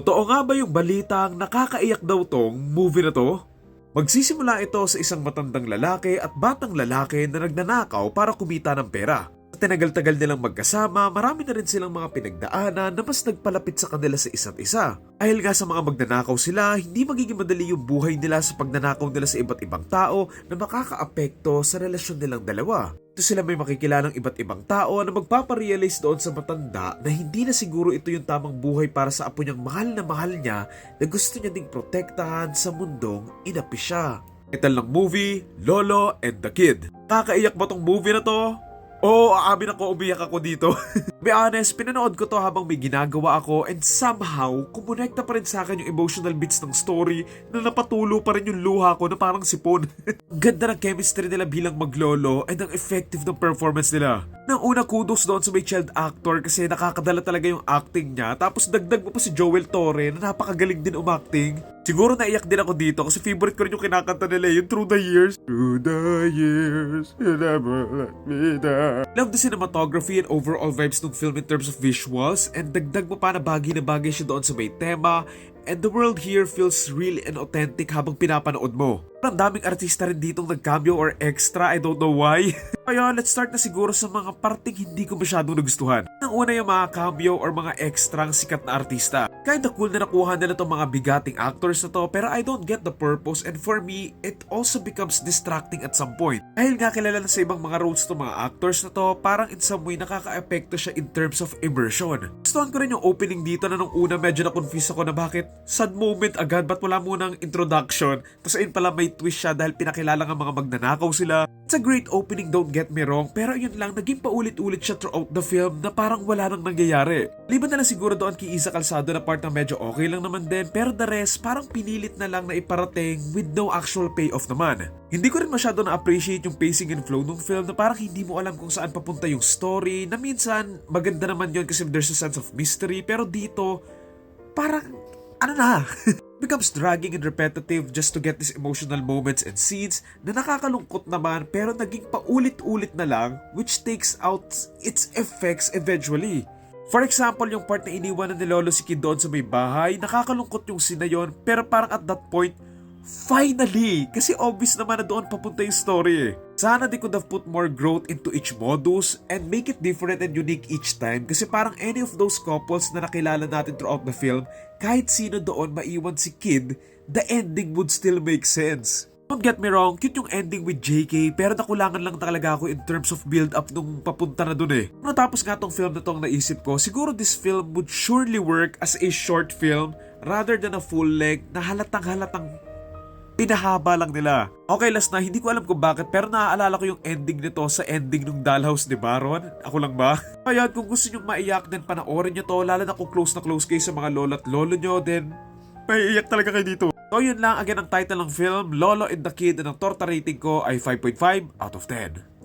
Totoo nga ba yung balitang nakakaiyak daw tong movie na to? Magsisimula ito sa isang matandang lalaki at batang lalaki na nagnanakaw para kumita ng pera. Sa tinagal-tagal nilang magkasama, marami na rin silang mga pinagdaanan na mas nagpalapit sa kanila sa isa't isa. Dahil nga sa mga magnanakaw sila, hindi magiging madali yung buhay nila sa pagnanakaw nila sa iba't ibang tao na makakaapekto sa relasyon nilang dalawa. Ito sila may makikilalang iba't ibang tao na magpaparealize doon sa matanda na hindi na siguro ito yung tamang buhay para sa apo niyang mahal na mahal niya na gusto niya ding protektahan sa mundong inapi siya. Title ng movie, Lolo and the Kid. Kakaiyak ba tong movie na to? Oo, aamin ako, umiyak ako dito. Be honest, pinanood ko to habang may ginagawa ako and somehow, kumonekta pa rin sa akin yung emotional bits ng story na napatulo pa rin yung luha ko na parang sipon. Ganda ng chemistry nila bilang maglolo and ang effective ng performance nila. Nang una kudos doon sa may child actor kasi nakakadala talaga yung acting niya tapos dagdag mo pa si Joel Torre na napakagaling din umacting. Siguro naiyak din ako dito kasi favorite ko rin yung kinakanta nila yung Through the Years. Through the years, you never let me down. Love the cinematography and overall vibes film in terms of visuals and dagdag mo pa na bagay na bagay siya doon sa may tema and the world here feels real and authentic habang pinapanood mo. Ang daming artista rin ditong nag-cameo or extra, I don't know why. Kaya let's start na siguro sa mga parting hindi ko masyadong nagustuhan. Ang una yung mga cameo or mga extra ang sikat na artista. Na cool na nakuha nila itong mga bigating actors na to pero I don't get the purpose and for me, it also becomes distracting at some point. Dahil nga kilala na sa ibang mga roles to mga actors na to, parang in some way nakaka-epekto siya in terms of immersion. Gustuhan ko rin yung opening dito na nung una medyo na-confuse ako na bakit sad moment agad ba't wala munang introduction tapos ayun pala may twist siya dahil pinakilala nga mga magnanakaw sila. It's a great opening don't get me wrong pero yun lang naging paulit-ulit siya throughout the film na parang wala nang nangyayari. Liban na lang siguro doon kay Isa Calzado na part na medyo okay lang naman din pero the rest parang pinilit na lang na iparating with no actual payoff naman. Hindi ko rin masyado na-appreciate yung pacing and flow ng film na parang hindi mo alam kung saan papunta yung story na minsan maganda naman yun kasi there's a sense of mystery pero dito parang ano na becomes dragging and repetitive just to get these emotional moments and scenes na nakakalungkot naman pero naging paulit-ulit na lang which takes out its effects eventually. For example, yung part na iniwanan ni Lolo si Kid doon sa may bahay, nakakalungkot yung scene na yun pero parang at that point, Finally! Kasi obvious naman na doon papunta yung story eh. Sana they could have put more growth into each modus and make it different and unique each time kasi parang any of those couples na nakilala natin throughout the film, kahit sino doon maiwan si Kid, the ending would still make sense. Don't get me wrong, cute yung ending with JK pero nakulangan lang talaga ako in terms of build up nung papunta na dun eh. Natapos nga tong film na tong naisip ko, siguro this film would surely work as a short film rather than a full length na halatang halatang pinahaba lang nila. Okay, last na, hindi ko alam kung bakit pero naaalala ko yung ending nito sa ending ng Dollhouse, di ba Ron? Ako lang ba? Kaya kung gusto nyo maiyak din panoorin nyo to, lalo na kung close na close kayo sa mga lolo at lolo nyo, then maiiyak talaga kayo dito. So yun lang, again ang title ng film, Lolo and the Kid, and ang torta rating ko ay 5.5 out of 10.